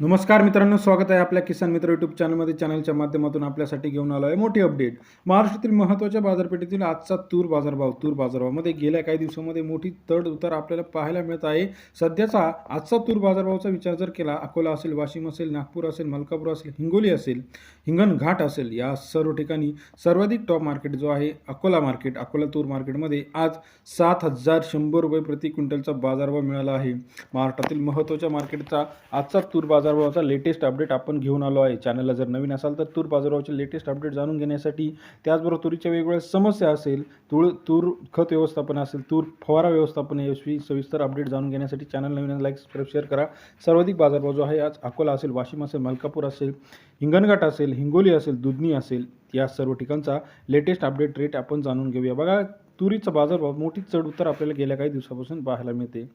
नमस्कार मित्रांनो स्वागत आहे आपल्या किसान मित्र यूट्यूब चॅनलमध्ये चॅनलच्या माध्यमातून आपल्यासाठी घेऊन आलो आहे मोठी अपडेट महाराष्ट्रातील महत्त्वाच्या बाजारपेठेतील आजचा तूर बाजारभाव तूर बाजारभावामध्ये गेल्या काही दिवसामध्ये मोठी तड उतार आपल्याला पाहायला मिळत आहे. सध्याचा आजचा तूर बाजारभावाचा विचार जर केला अकोला असेल वाशिम असेल नागपूर असेल मलकापूर असेल हिंगोली असेल हिंगणघाट असेल या सर्व ठिकाणी सर्वाधिक टॉप मार्केट जो आहे अकोला मार्केट अकोला तूर मार्केटमध्ये आज सात हजार शंभर रुपये प्रति क्विंटलचा बाजारभाव मिळाला आहे. महाराष्ट्रातील महत्त्वाच्या मार्केटचा आजचा तूर बाजार बाजारभावाचा लेटेस्ट अपडेट आपण घेऊन आलो आहे. चॅनलला जर नवीन असाल तर तूर बाजारभावाचे लेटेस्ट अपडेट जाणून घेण्यासाठी त्याचबरोबर तुरीच्या वेगवेगळ्या समस्या असेल तूळ तूर खत व्यवस्थापन असेल तूर फवारा व्यवस्थापन याविषयी सविस्तर अपडेट जाणून घेण्यासाठी चॅनल नवीन लाईक सबस्क्राईब शेअर करा. सर्वाधिक बाजारभाव जो आहे आज अकोला असेल वाशिम असेल मलकापूर असेल हिंगणघाट असेल हिंगोली असेल दुधनी असेल या सर्व ठिकाणचा लेटेस्ट अपडेट रेट आपण जाणून घेऊया. बघा तुरीचा बाजारभाव मोठी चढउतार आपल्याला गेल्या काही दिवसापासून पाहायला मिळते.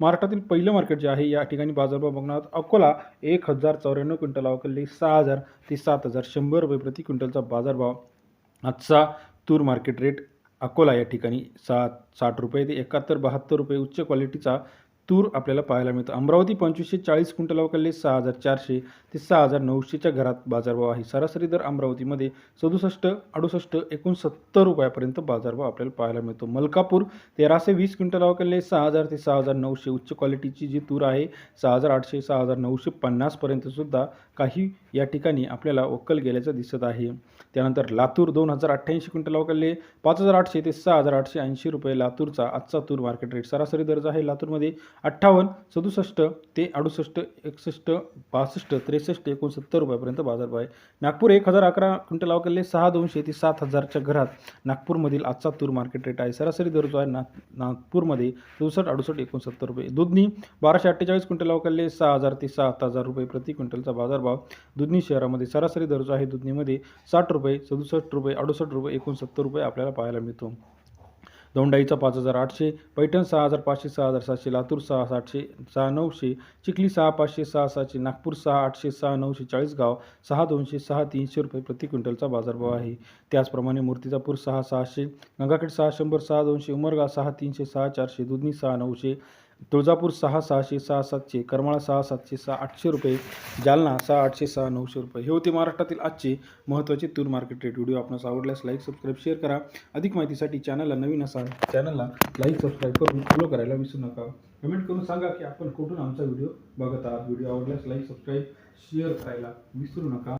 महाराष्ट्रातील पहिलं मार्केट जे आहे या ठिकाणी बाजारभाव बघणार अकोला एक हजार चौऱ्याण्णव क्विंटल अवकल्ली सहा हजार ते सात हजार शंभर रुपये प्रति क्विंटलचा बाजारभाव. आजचा तूर मार्केट रेट अकोला या ठिकाणी सात साठ रुपये ते एकाहत्तर बहात्तर रुपये उच्च क्वालिटीचा तूर आपल्याला पाहायला मिळतं. अमरावती पंचवीसशे चाळीस क्विंटल अवकलले सहा हजार चारशे ते सहा हजार नऊशेच्या घरात बाजारभाव आहे. सरासरी दर अमरावतीमध्ये सदुसष्ट अडुसष्ट एकोणसत्तर रुपयापर्यंत बाजारभाव आपल्याला पाहायला मिळतो. मलकापूर तेराशे वीस क्विंटल अवकलले सहा हजार ते सहा हजार नऊशे उच्च क्वालिटीची जी तूर आहे सहा हजार आठशे सहा हजार नऊशे पन्नासपर्यंतसुद्धा काही या ठिकाणी आपल्याला वक्कल गेल्याचं दिसत आहे. त्यानंतर लातूर दोन हजार अठ्ठ्याऐंशी क्विंटल अवकलले पाच हजार आठशे ते सहा हजार आठशे ऐंशी रुपये लातूरचा आजचा तूर मार्केट रेट सरासरी दर्जा आहे लातूरमध्ये अठ्ठावन्न सदुसष्ट ते अडुसष्ट एकसष्ट बासष्ट त्रेसष्ट एकोणसत्तर रुपयापर्यंत बाजारभाव आहे नागपूर एक हजार अकरा क्विंटल अवकलले सहा दोनशे ते सात हजारच्या घरात. नागपूरमधील आजचा तूर मार्केट रेट आहे. सरासरी दर जो आहे ना नागपूरमध्ये चौसष्ट अडुसष्ट एकोणसत्तर रुपये. दुधनी बाराशे अठ्ठेचाळीस क्विंटल अवकलले सहा हजार ते सात हजार रुपये प्रति क्विंटलचा बाजारभाव दुधनी शहरामध्ये सरासरी दर जो आहे दुधनीमध्ये साठ रुपये सदुसष्ट रुपये अडुसष्ट रुपये एकोणसत्तर रुपये आपल्याला पाहायला मिळतो. दोंडाईचा पाच हजार आठशे पैठण सहा हजार पाचशे सहा हजार सातशे लातूर सहा सातशे सहा नऊशे चिखली सहा पाचशे सहा सातशे नागपूर सहा आठशे सहा नऊशे चाळीसगाव सहा दोनशे सहा तीनशे रुपये प्रति क्विंटलचा बाजारभाव आहे. त्याचप्रमाणे मूर्तिजापूर सहा सहाशे गंगाखेड सहा शंभर सहा दोनशे उमरगा सहा तीनशे सहा चारशे दुधनी सहा नऊशे तुळजापूर सहा सहाशे सहा सातशे करमाळा सहा सातशे सहा आठशे रुपये जालना सहा आठशे सहा नऊशे रुपये. हे होते महाराष्ट्रातील आजचे महत्त्वाचे तूर मार्केट रेट व्हिडिओ आपणास आवडल्यास लाईक सबस्क्राईब शेअर करा. अधिक माहितीसाठी चॅनलला नवीन असाल चॅनलला लाईक सबस्क्राईब करून फॉलो करायला विसरू नका. कमेंट करून सांगा की आपण कुठून आमचा व्हिडिओ बघत आहात. व्हिडिओ आवडल्यास लाईक सबस्क्राईब शेअर करायला विसरू नका.